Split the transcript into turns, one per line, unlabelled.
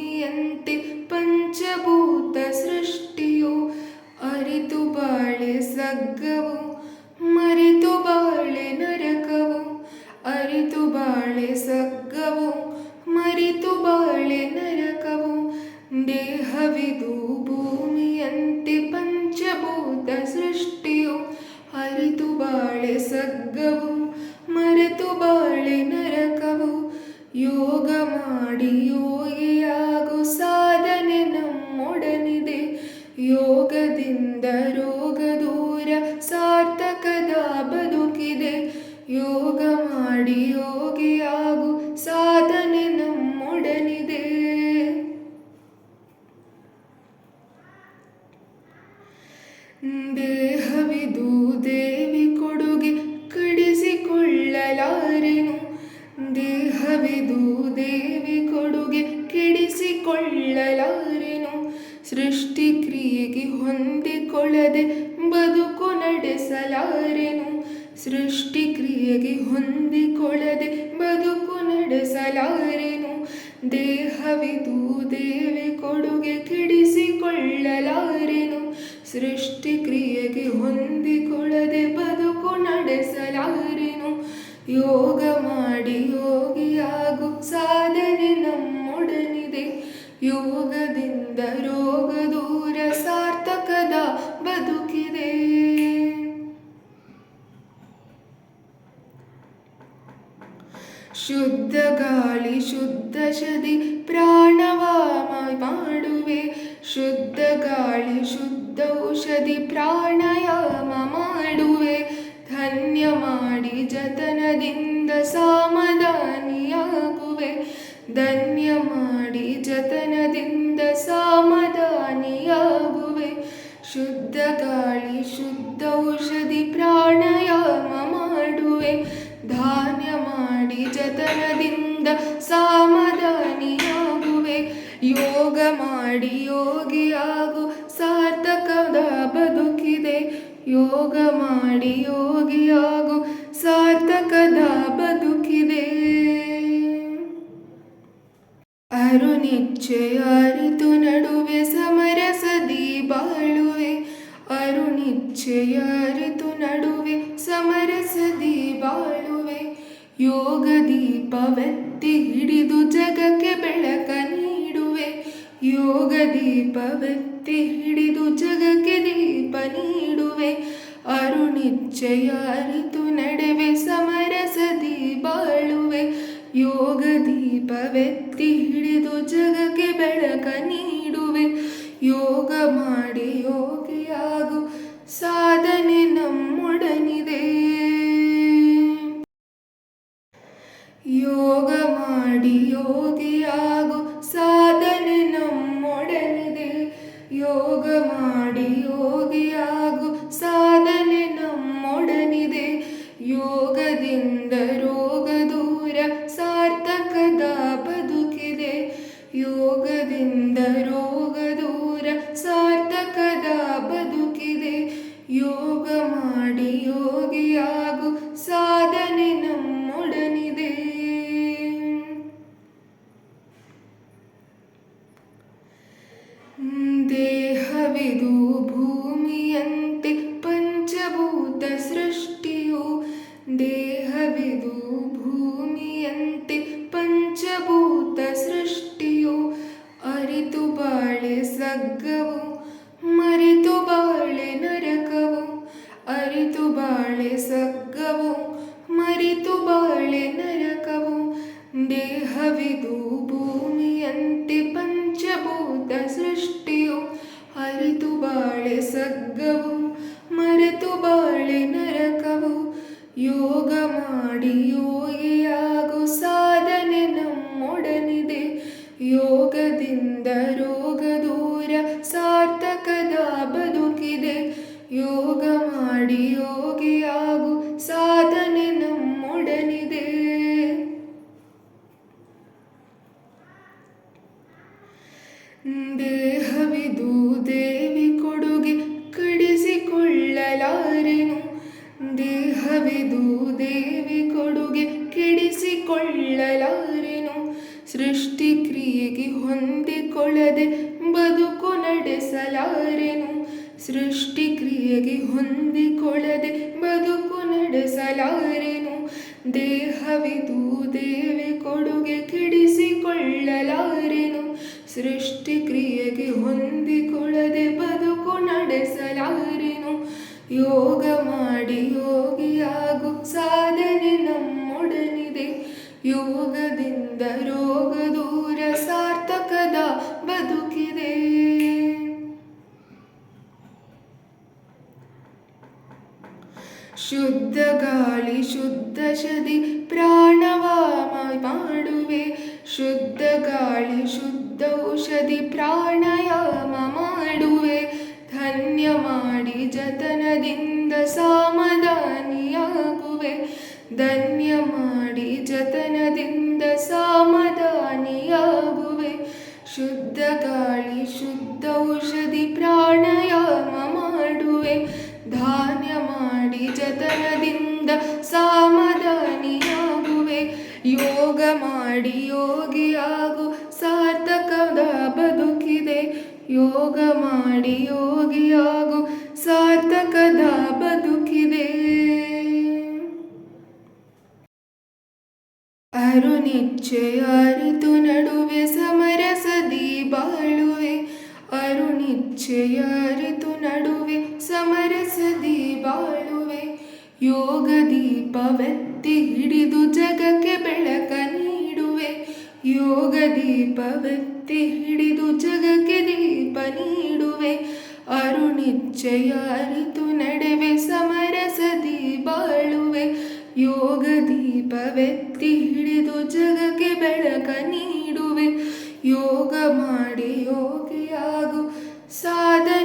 ಭೂಮಿಯಂತೆ ಪಂಚಭೂತ ಸೃಷ್ಟಿಯು ಅರಿತು ಬಾಳೆ ಸಗ್ಗವು ಮರೆತು ಬಾಳೆ ನರಕವು ಅರಿತು ಬಾಳೆ ಸಗ್ಗವು ಮರಿತು ಬಾಳೆ ನರಕವು ದೇಹವಿದು ಭೂಮಿಯಂತೆ ಪಂಚಭೂತ ಸೃಷ್ಟಿಯು ಅರಿತು ಬಾಳೆ ಸಗ್ಗವು ಮರೆತು ಬಾಳೆ ನರಕವು ಯೋಗ ಮಾಡಿ ದೇವಿ ಕೊಡುಗೆ ಕೆಡಿಸಿಕೊಳ್ಳಲಾರೆನು? ಸೃಷ್ಟಿ ಕ್ರಿಯೆಗೆ ಹೊಂದಿಕೊಳ್ಳದೆ ಬದುಕು ನಡೆಸಲಾರೆನು? ಸೃಷ್ಟಿ ಕ್ರಿಯೆಗೆ ಹೊಂದಿಕೊಳ್ಳದೆ ಬದುಕು ನಡೆಸಲಾರೆನು? ದೇಹವಿದು ದೇವಿ ಕೊಡುಗೆ ಕೆಡಿಸಿಕೊಳ್ಳಲಾರೆನು? ಸೃಷ್ಟಿ ಕ್ರಿಯೆಗೆ ಹೊಂದಿಕೊಳ್ಳದೆ ಬದುಕು ನಡೆಸಲಾರೆನು? ಯೋಗ ಮಾಡಿ ಯೋಗಿಯಾಗು ಸಾಧನೆ ನಮ್ಮೊಡನಿದೆ. ಯೋಗದಿಂದ ರೋಗ ದೂರ ಸಾರ್ಥಕದ ಬದುಕಿದೆ. ಶುದ್ಧ ಗಾಳಿ, ಶುದ್ಧ ಶದಿ ಪ್ರಾಣವಾಮ ಮಾಡುವೆ. ಶುದ್ಧ ಗಾಳಿ, ಶುದ್ಧ ಔಷಧಿ ಪ್ರಾಣಾಯಾಮ ಜತನದಿಂದ ಸಾಮದಾನಿಯಾಗುವೆ ಧನ್ಯ ಮಾಡಿ ಜತನದಿಂದ ಸಾಮದಾನಿಯಾಗುವೆ ಶುದ್ಧ ಗಾಳಿ, ಶುದ್ಧ ಔಷಧಿ ಪ್ರಾಣಾಯಾಮ ಮಾಡುವೆ. ಧಾನ್ಯ ಮಾಡಿ ಜತನದಿಂದ ಸಾಮದಾನಿಯಾಗುವೆ ಯೋಗ ಮಾಡಿ ಯೋಗಿಯಾಗು, ಸಾರ್ಥಕದ ಬದುಕಿದೆ. ಯೋಗ ಮಾಡಿ ಯೋಗಿಯಾಗು ಸಾರ್ಥಕದ ಬದುಕಿದೆ. ಅರುಣಿಚ್ಛೆಯ ಅರಿತು ನಡುವೆ ಸಮರಸದಿ ಬಾಳುವೆ. ಅರುಣಿಚ್ಛೆಯ ಅರಿತು ನಡುವೆ ಸಮರಸದಿ ಬಾಳುವೆ. ಯೋಗ ದೀಪವೆತ್ತಿ ಹಿಡಿದು ಜಗಕ್ಕೆ ಬೆಳಕ ನೀಡುವೆ. ಯೋಗ ದೀಪವೆತ್ತಿ ಹಿಡಿದು ಜಗಕ್ಕೆ ದೀಪ ನೀಡುವೆ. ಅರುಣಿಚ್ಛೆಯ ಅರಿತು ನಡೆವೆ ಸಮರಸದಿ ಬಾಳುವೆ. ಯೋಗ ದೀಪವೆತ್ತಿ ಹಿಡಿದು ಜಗಕ್ಕೆ ಬೆಳಕ ನೀಡುವೆ. ಯೋಗ ಮಾಡಿ भूमियन्ते पञ्चभूतसृष्टियो। अरितु बाळे सग्गवो मरितु बाळे सद्गवो अरितु बाळे सग्गव मरितु बाळे नरकव। ದೇವಿ ಕೊಡುಗೆ ಕೆಡಿಸಿಕೊಳ್ಳಲಾರೆನು? ಸೃಷ್ಟಿ ಕ್ರಿಯೆಗೆ ಹೊಂದಿಕೊಳ್ಳದೆ ಬದುಕು ನಡೆಸಲಾರೆನು? ಸೃಷ್ಟಿ ಕ್ರಿಯೆಗೆ ಹೊಂದಿಕೊಳ್ಳದೆ ಬದುಕು ನಡೆಸಲಾರೆನು? ದೇಹವಿದು ದೇವಿ ಕೊಡುಗೆ ಕೆಡಿಸಿಕೊಳ್ಳಲಾರೆನು? ಸೃಷ್ಟಿ ಕ್ರಿಯೆಗೆ ಹೊಂದಿಕೊಳ್ಳದೆ ಬದುಕು ನಡೆಸಲಾರೆನು? ಯೋಗ ಮಾಡಿ ಯೋಗಿಯಾಗು ಸಾಧನೆ ನಮ್ಮೊಡನಿದೆ ಯೋಗದಿಂದ ರೋಗ ದೂರ ಸಾರ್ಥಕದ ಬದುಕಿದೆ ಶುದ್ಧ ಗಾಳಿ ಶುದ್ಧ ಶದಿ ಪ್ರಾಣವಾಮ ಜತನದಿಂದ ಸಾಮದಾನಿಯಾಗುವೆ ಶುದ್ಧ ಗಾಳಿ, ಶುದ್ಧ ಔಷಧಿ ಪ್ರಾಣಾಯಾಮ ಮಾಡುವೆ. ಧಾನ್ಯ ಮಾಡಿ ಜತನದಿಂದ ಸಾಮದಾನಿಯಾಗುವೆ ಯೋಗ ಮಾಡಿ ಯೋಗಿಯಾಗು, ಸಾರ್ಥಕದ ಬದುಕಿದೆ. ಯೋಗ ಮಾಡಿ ಯೋಗಿಯಾಗು, ಸಾರ್ಥಕದ ಬದುಕಿದೆ. ಅರುನಿಚ್ಚಯ ಅರಿತು ನಡುವೆ ಸಮರಸದಿ ಬಾಳುವೆ. ಅರುಣಿಚ್ಛೆಯಾರಿತು ನಡುವೆ ಸಮರಸದಿ ಬಾಳುವೆ. ಯೋಗ ದೀಪವೆತ್ತಿ ಹಿಡಿದು ಜಗಕ್ಕೆ ಬೆಳಕ ನೀಡುವೆ. ಯೋಗ ದೀಪವೆತ್ತಿ ಹಿಡಿದು ಜಗಕ್ಕೆ ದೀಪ ನೀಡುವೆ. ಅರುಣಿಚ್ಛೆಯಾರಿತು ನಡೆವೆ ಸಮರಸದಿ ಬಾಳುವೆ. ಯೋಗ ದೀಪವೆತ್ತಿ ಹಿಡಿದು ಜಗಕ್ಕೆ ಬೆಳಕ ನೀಡುವೆ. ಯೋಗ ಮಾಡಿ ಯೋಗಿಯಾಗು ಸಾಧನೆ